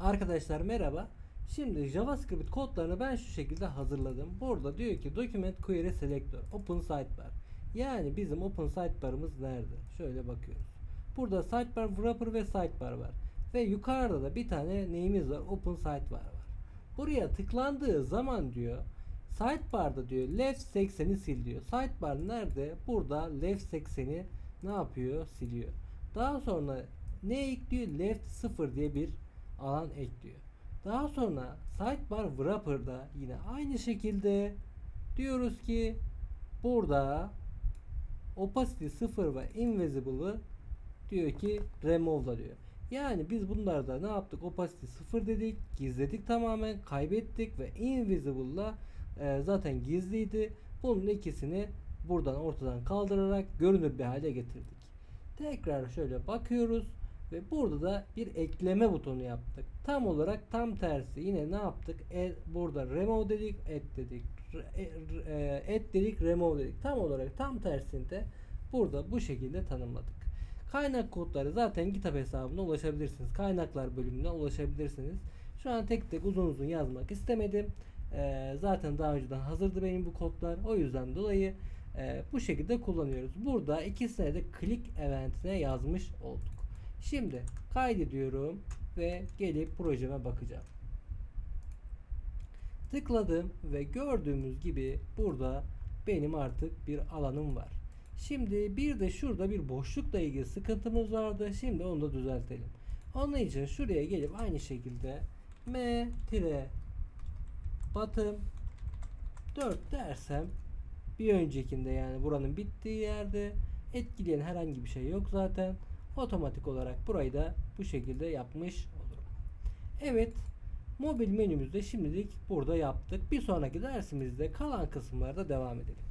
Arkadaşlar merhaba. Şimdi JavaScript kodlarını ben şu şekilde hazırladım. Burada diyor ki document query selector open sidebar. Yani bizim open sidebar'ımız nerede? Şöyle bakıyoruz. Burada sidebar wrapper ve sidebar var. Ve yukarıda da bir tane neyimiz var? Open sidebar var. Buraya tıklandığı zaman diyor sidebar'da diyor left 80'i sil diyor. Sidebar nerede? Burada left 80'i ne yapıyor? Siliyor. Daha sonra ne ekliyor? Left 0 diye bir alan ekliyor. Daha sonra sidebar wrapper'da yine aynı şekilde diyoruz ki burada opacity 0 ve invisible'ı diyor ki remove'la diyor. Yani biz bunlarda ne yaptık? Opacity 0 dedik, gizledik tamamen, kaybettik ve invisible'la e, zaten gizliydi. Bunun ikisini buradan ortadan kaldırarak görünür bir hale getirdik. Tekrar şöyle bakıyoruz ve burada da bir ekleme butonu yaptık. Tam olarak tam tersi. Yine ne yaptık? E, burada remove dedik, add dedik. E, e, add dedik, remove dedik. Tam olarak tam tersinde burada bu şekilde tanımladık. Kaynak kodları zaten GitHub hesabına ulaşabilirsiniz. Kaynaklar bölümüne ulaşabilirsiniz. Şu an tek tek uzun uzun yazmak istemedim. Ee, zaten daha önceden hazırdı benim bu kodlar. O yüzden dolayı e, bu şekilde kullanıyoruz. Burada ikisine de click eventine yazmış olduk. Şimdi kaydediyorum ve gelip projeme bakacağım. Tıkladım ve gördüğümüz gibi burada benim artık bir alanım var. Şimdi bir de şurada bir boşlukla ilgili sıkıntımız vardı. Şimdi onu da düzeltelim. Onun için şuraya gelip aynı şekilde m tire bottom 4 dersem bir öncekinde yani buranın bittiği yerde etkileyen herhangi bir şey yok zaten. Otomatik olarak burayı da bu şekilde yapmış olurum. Evet. Mobil menümüzde şimdilik burada yaptık. Bir sonraki dersimizde kalan kısımlarda devam edelim.